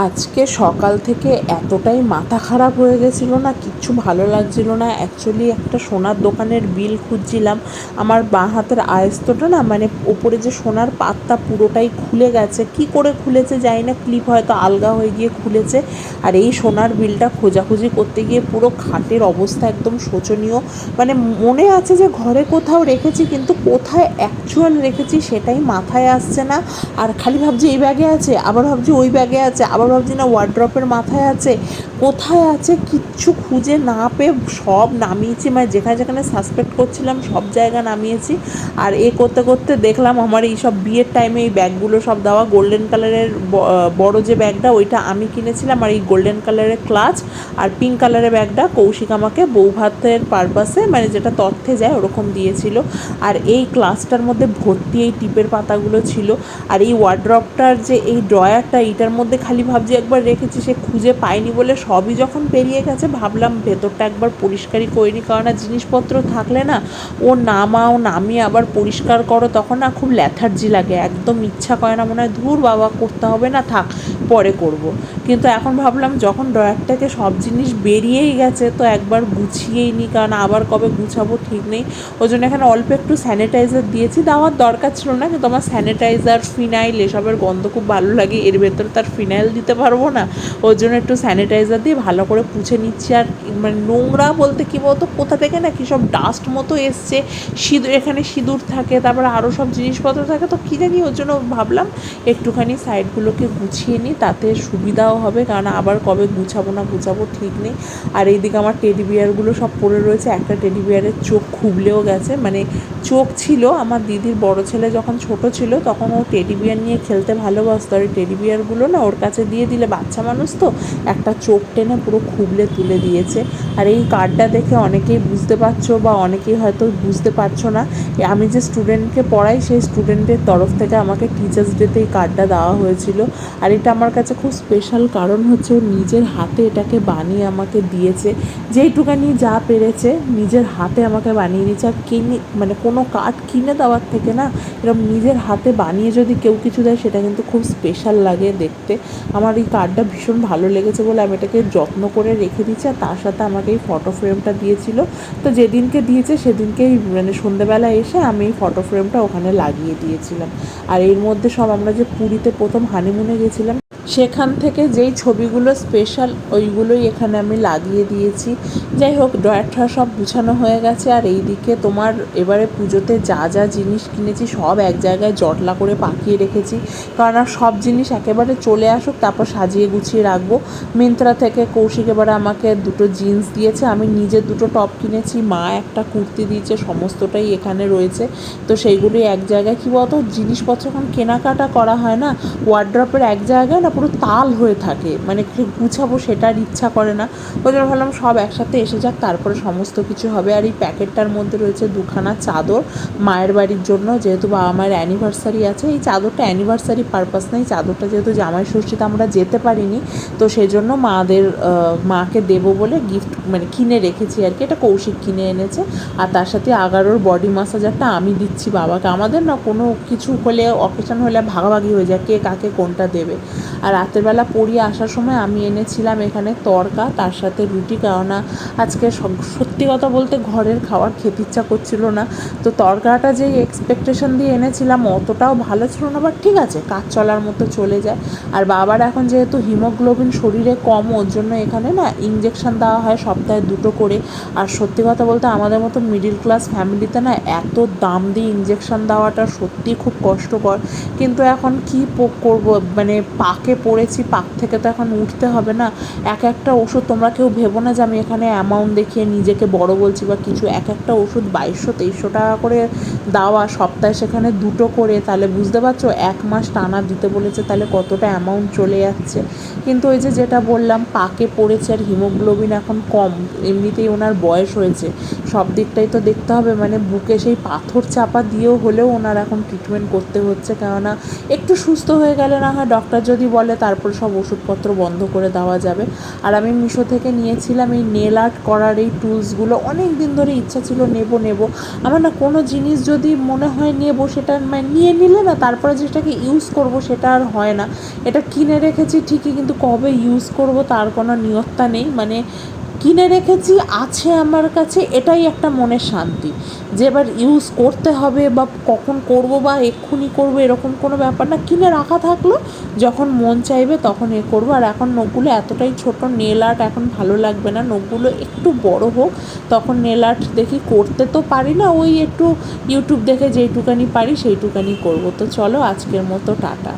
আজকে সকাল থেকে এতটাই মাথা খারাপ হয়ে গেছিল না, কিচ্ছু ভালো লাগছিল না। অ্যাকচুয়ালি একটা সোনার দোকানের বিল খুঁজছিলাম। আমার বাঁ হাতের আয়স্তটা না মানে ওপরে যে সোনার পাতটা পুরোটাই খুলে গেছে। কি করে খুলেছে জানি না ক্লিপ হয়তো আলগা হয়ে গিয়ে খুলেছে। আর এই সোনার বিলটা খোঁজাখুঁজি করতে গিয়ে পুরো খাটের অবস্থা একদম শোচনীয়। মানে মনে আছে যে ঘরে কোথাও রেখেছি, কিন্তু কোথায় অ্যাকচুয়াল রেখেছি সেটাই মাথায় আসছে না। আর খালি ভাবছি এই ব্যাগে আছে, আবার ভাবছি ওই ব্যাগে আছে, আবার ভাবছি না ওয়ার্ড্রপের মাথায় আছে কোথায় আছে কিচ্ছু খুঁজে না পেয়ে সব নামিয়েছি মানে যেখানে যেখানে সাসপেক্ট করছিলাম সব জায়গা নামিয়েছি। আর এ করতে করতে দেখলাম আমার এই সব বিয়ের টাইমে এই ব্যাগগুলো সব দেওয়া গোল্ডেন কালারের বড় যে ব্যাগটা ওইটা আমি কিনেছিলাম আর এই গোল্ডেন কালারের ক্লাচ আর পিঙ্ক কালারের ব্যাগটা কৌশিক আমাকে বৌভাতের পারপাসে মানে যেটা তথ্যে যায় ওরকম দিয়েছিল। আর এই ক্লাচটার মধ্যে ভর্তি এই টিপের পাতাগুলো ছিল। আর এই ওয়ার্ড্রপটার যে এই ড্রয়ারটা এইটার মধ্যে খালি ভাবছি একবার রেখেছি, সে খুঁজে পায়নি বলে সবই যখন পেরিয়ে গেছে, ভাবলাম ভেতরটা একবার পরিষ্কারই করিনি কারণ না জিনিসপত্র থাকলে না, ও নামাও নামিয়ে আবার পরিষ্কার করো, তখন না খুব ল্যাথার্জি লাগে, একদম ইচ্ছা করে না, মনে হয় ধুর বাবা, করতে হবে না, থাক, পরে করব। কিন্তু এখন ভাবলাম যখন ড্রয়ার থেকে সব জিনিস বেরিয়েই গেছে, তো একবার গুছিয়েই নিই কারণ আবার কবে গুছাবো ঠিক নেই ওই জন্য এখানে অল্প একটু স্যানিটাইজার দিয়েছি, দেওয়ার দরকার ছিল না, কিন্তু আমার স্যানিটাইজার ফিনাইল এসবের গন্ধ খুব ভালো লাগে, এর ভেতরে তার ফিনাইল দিতে পারব না, ওর জন্য একটু স্যানিটাইজার দিয়ে ভালো করে পুছে নিচ্ছি আর মানে নোংরা বলতে কী বলতো? কোথা থেকে না কী সব ডাস্ট মতো এসছে, সিঁদুর, এখানে সিঁদুর থাকে, তারপরে আরও সব জিনিসপত্র থাকে। তো কী জানি, ওর জন্য ভাবলাম একটুখানি সাইডগুলোকে গুছিয়ে নিই, তাতে সুবিধাও হবে, কারণ আবার কবে গুছাবো না গুছাবো ঠিক নেই। আর এইদিকে আমার টেডি বিয়ারগুলো সব পড়ে রয়েছে, একটা টেডি বিয়ারের চোখ খুবলেও গেছে মানে চোখ ছিল, আমার দিদির বড় ছেলে যখন ছোট ছিল, তখন ও টেডি বিয়ার নিয়ে খেলতে ভালোবাসতো। আর টেডি বিয়ারগুলো না ওর কাছে দিয়ে দিলে, বাচ্চা মানুষ তো একটা চোখ টেনে পুরো খুবলে তুলে দিয়েছে। আর এই কার্ডটা দেখে অনেকেই বুঝতে পারছ বা অনেকেই হয়তো বুঝতে পারছ না আমি যে স্টুডেন্টকে পড়াই, সেই স্টুডেন্টের তরফ থেকে আমাকে টিচার্স ডেতে এই কার্ডটা দেওয়া হয়েছিল। আর এটা আমার কাছে খুব স্পেশাল কারণ হচ্ছে ও নিজের হাতে এটাকে বানিয়ে আমাকে দিয়েছে। যেইটুকানি যা পেরেছে নিজের হাতে আমাকে বানিয়ে দিয়েছে। আর কিনে মানে কোনো কার্ড কিনে দেওয়ার থেকে না এরকম নিজের হাতে বানিয়ে যদি কেউ কিছু দেয়, সেটা কিন্তু খুব স্পেশাল লাগে দেখতে। আমার এই কার্ডটা ভীষণ ভালো লেগেছে বলে আমি এটাকে যত্ন করে রেখে দিচ্ছে আর তার সাথে আমাকে এই ফটো ফ্রেমটা দিয়েছিল। তো যেদিনকে দিয়েছে সেদিনকেই মানে সন্ধেবেলা এসে আমি এই ফটো ফ্রেমটা ওখানে লাগিয়ে দিয়েছিলাম। আর এর মধ্যে সব আমরা যে পুরীতে প্রথম হানিমুনে গেছিলাম সেখান থেকে যেই ছবিগুলো স্পেশাল ওইগুলোই এখানে আমি লাগিয়ে দিয়েছি। যাই হোক ড্রয়ারটা সব গুছানো হয়ে গেছে, আর এই দিকে তোমার এবারে পুজোতে যা যা জিনিস কিনেছি সব এক জায়গায় জটলা করে পাকিয়ে রেখেছি। কারণ আর সব জিনিস একেবারে চলে আসুক, তারপর সাজিয়ে গুছিয়ে রাখব। মিন্ত্রা থেকে কৌশিক এবারে আমাকে দুটো জিন্স দিয়েছে, আমি নিজে দুটো টপ কিনেছি, মা একটা কুর্তি দিয়েছে, সমস্তটাই এখানে রয়েছে। তো সেইগুলি এক জায়গায়, কী বলতো, জিনিসপত্র এখন কেনাকাটা করা হয় না ওয়ার্ড্রপের এক জায়গায় না পুরো তাল হয়ে থাকে। মানে গুছাবো সেটার ইচ্ছা করে না। ওই জন্য ভাবলাম সব একসাথে এসে যাক, তারপরে সমস্ত কিছু হবে। আর এই প্যাকেটটার মধ্যে রয়েছে দুখানা চাদর মায়ের বাড়ির জন্য। যেহেতু বাবা মায়ের অ্যানিভার্সারি আছে, এই চাদরটা অ্যানিভার্সারি পারপাস নেই। চাদরটা যেহেতু জামাই ষষ্ঠীতে আমরা যেতে পারিনি, তো সেই জন্য মাদের মাকে দেবো বলে গিফট মানে কিনে রেখেছি আর কি। এটা কৌশিক কিনে এনেছে। আর তার সাথে আগারোর বডি মাসাজারটা আমি দিচ্ছি বাবাকে। আমাদের না কোনো কিছু হলে অকেশন হলে ভাগাভাগি হয়ে যায়, কে কাকে কোনটা দেবে। আর রাতের বেলা পড়িয়ে আসার সময় আমি এনেছিলাম এখানে তরকা, তার সাথে রুটি, কেননা আজকে সত্যি কথা বলতে ঘরের খাবার খেতে ইচ্ছা করছিল না। তো তরকাটা যেই এক্সপেকটেশন দিয়ে এনেছিলাম অতটাও ভালো ছিল না বাট ঠিক আছে, কাজ চলার মতো চলে যায়। আর বাবার এখন যেহেতু হিমোগ্লোবিন শরীরে কম, ওর জন্য এখানে না ইঞ্জেকশন দেওয়া হয় সপ্তাহে দুটো করে। আর সত্যি কথা বলতে আমাদের মতো মিডিল ক্লাস ফ্যামিলিতে না এত দাম দিয়ে ইঞ্জেকশন দেওয়াটা সত্যিই খুব কষ্টকর। কিন্তু এখন কী করব মানে পাকে পড়েছি, পাক থেকে তো এখন উঠতে হবে না। এক একটা ওষুধ তোমরা কেউ ভেবো না যে আমি এখানে অ্যামাউন্ট দেখিয়ে নিজেকে বড় বলছি বা কিছু। এক একটা ওষুধ বাইশশো, তেইশশো টাকা করে দেওয়া, সপ্তাহে সেখানে দুটো করে। তাহলে বুঝতে পারছ, এক মাস টানা দিতে বলেছে, তাহলে কতটা অ্যামাউন্ট চলে যাচ্ছে। কিন্তু ওই যে যেটা বললাম, পাকে পড়েছে আর হিমোগ্লোবিন এখন কম, এমনিতেই ওনার বয়স হয়েছে। সব দিকটাই তো দেখতে হবে মানে বুকে সেই পাথর চাপা দিয়েও হলেও ওনার এখন ট্রিটমেন্ট করতে হচ্ছে। কেননা একটু সুস্থ হয়ে গেলে না হয় ডক্টর যদি বলে বলে তারপর সব ওষুধপত্র বন্ধ করে দেওয়া যাবে। আর আমি মিশো থেকে নিয়েছিলাম এই নেল আর্ট করার এই টুলসগুলো। অনেক দিন ধরে ইচ্ছা ছিল নেব নেব। আমার না কোনো জিনিস যদি মনে হয় নেব সেটা মানে নিয়ে নিলে না তারপরে যেটাকে ইউজ করব সেটা আর হয় না। এটা কিনে রেখেছি ঠিকই কিন্তু কবে ইউজ করব তার কোনো নিয়ত্তা নেই। মানে কিনে রেখেছি, আছে আমার কাছে, এটাই একটা মনের শান্তি। যে এবার ইউজ করতে হবে বা কখন করব বা এক্ষুনি করব, এরকম কোনো ব্যাপার না। কিনে রাখা থাকল, যখন মন চাইবে তখন এ করব। আর এখন নখগুলো এতটাই ছোট নেল আর্ট এখন ভালো লাগবে না। নখগুলো একটু বড় হোক, তখন নেল আর্ট দেখি করতে তো পারি না, ওই একটু ইউটিউব দেখে যেইটুকানি পারি সেইটুকানি করব। তো চলো আজকের মতো, টাটা।